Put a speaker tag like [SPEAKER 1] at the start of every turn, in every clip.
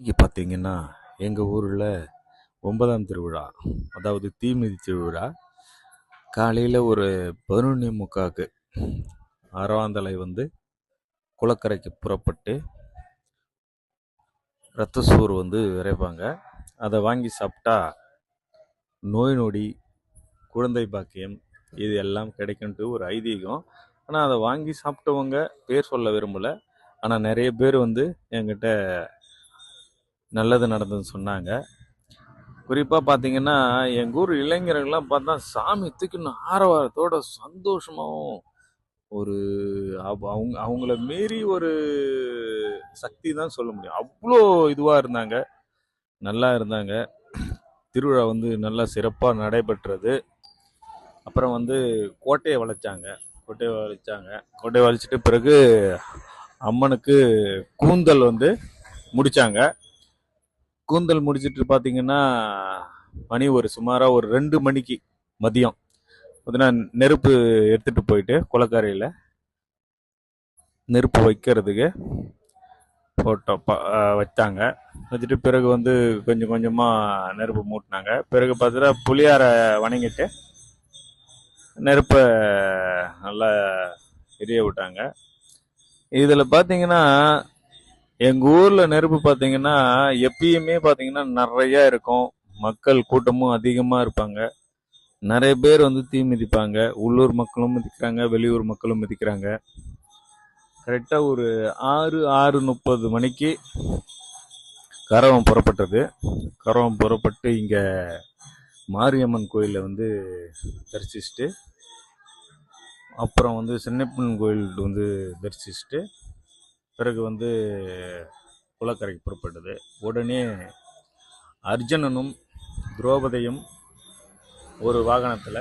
[SPEAKER 1] இங்கே பார்த்தீங்கன்னா எங்கள் ஊரில் ஒன்பதாம் திருவிழா அதாவது தீமிதி திருவிழா காலையில் ஒரு பதினொன்று முக்காக்கு அறவாந்தலை வந்து குளக்கரைக்கு புறப்பட்டு ரத்த சோறு வந்து விரைப்பாங்க. அதை வாங்கி சாப்பிட்டா நோய் நொடி குழந்தை பாக்கியம் இது எல்லாம் கிடைக்குன்ட்டு ஒரு ஐதீகம். ஆனால் அதை வாங்கி சாப்பிட்டவங்க பேர் சொல்ல விரும்பலை. ஆனால் நிறைய பேர் வந்து என்கிட்ட நல்லது நடந்ததுன்னு சொன்னாங்க. குறிப்பாக பார்த்தீங்கன்னா எங்கள் ஊர் இளைஞர்கள்லாம் பார்த்தா சாமி தூக்கின்னு ஆரவாரத்தோட சந்தோஷமாகவும் ஒரு அவ- அவங்க அவங்கள மீறி ஒரு சக்தி தான் சொல்ல முடியும். அவ்வளோ இதுவாக இருந்தாங்க. நல்லா இருந்தாங்க. திருவிழா வந்து நல்லா சிறப்பாக நடைபெற்றது. அப்புறம் வந்து கோட்டையை வளைச்சாங்க. கோட்டையை வளைச்சாங்க. கோட்டையை வளைச்சிட்டு பிறகு அம்மனுக்கு கூந்தல் வந்து முடித்தாங்க கூந்தல் முடிச்சிட்டு பார்த்தீங்கன்னா மணி ஒரு சுமாராக ஒரு ரெண்டு மணிக்கு மதியம். பார்த்தீங்கன்னா நெருப்பு எடுத்துகிட்டு போயிட்டு குளக்கரையில் நெருப்பு வைக்கிறதுக்கு போட்டோம் ப- வச்சாங்க. வச்சுட்டு பிறகு வந்து கொஞ்சம் கொஞ்சமாக நெருப்பு மூட்டினாங்க. பிறகு பார்த்தீங்கன்னா புளியாரை வணங்கிட்டு நெருப்பை நல்லா எரிய விட்டாங்க. இதில் பார்த்தீங்கன்னா எங்கள் ஊரில் நெருப்பு பாத்தீங்கன்னா எப்பயுமே பாத்தீங்கன்னா நிறையா இருக்கும். மக்கள் கூட்டமும் அதிகமாக இருப்பாங்க. நிறைய பேர் வந்து தீ மிதிப்பாங்க. உள்ளூர் மக்களும் மிதிக்கிறாங்க வெளியூர் மக்களும் மிதிக்கிறாங்க. கரெக்டாக ஒரு ஆறு ஆறு முப்பது மணிக்கு கரவம் புறப்பட்டது. கரவம் புறப்பட்டு இங்கே மாரியம்மன் கோயிலில் வந்து தரிசிச்சுட்டு அப்புறம் வந்து சின்னப்பன் கோயில் வந்து தரிசிச்சுட்டு பிறகு வந்து குளக்கரைக்கு புறப்பட்டது. உடனே அர்ஜுனனும் துரோபதையும் ஒரு வாகனத்தில்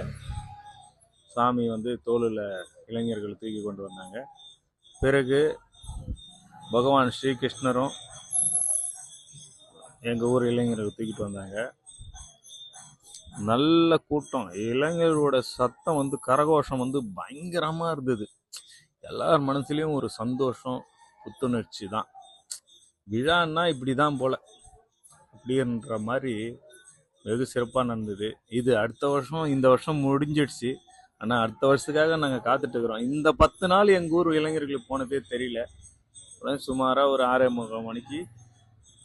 [SPEAKER 1] சாமி வந்து தோளில் இளைஞர்கள் தூக்கி கொண்டு வந்தாங்க. பிறகு பகவான் ஸ்ரீகிருஷ்ணரும் எங்கள் ஊர் இளைஞர்கள் தூக்கிட்டு வந்தாங்க. நல்ல கூட்டம். இளைஞர்களோட சத்தம் வந்து கரகோஷம் வந்து பயங்கரமாக இருந்தது. எல்லார் மனசுலேயும் ஒரு சந்தோஷம். புத்துணர்ச்சி தான். விழான்னா இப்படி தான் போல. அப்படின்ற மாதிரி வெகு சிறப்பாக நடந்தது. இது அடுத்த வருஷம் இந்த வருஷம் முடிஞ்சிடுச்சு. ஆனால் அடுத்த வருஷத்துக்காக நாங்கள் காத்துட்ருக்குறோம் இந்த பத்து நாள் எங்கள் ஊர் இளைஞர்களுக்கு போனதே தெரியல. உடனே சுமாராக ஒரு ஆறே முக்கால் மணிக்கு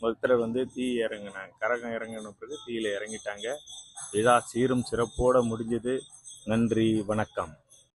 [SPEAKER 1] பக்தர் வந்து தீ இறங்கினாங்க. கரகம் இறங்கின பிறகு தீயில இறங்கிட்டாங்க. விழா சீரும் சிறப்போடு முடிஞ்சது. நன்றி வணக்கம்.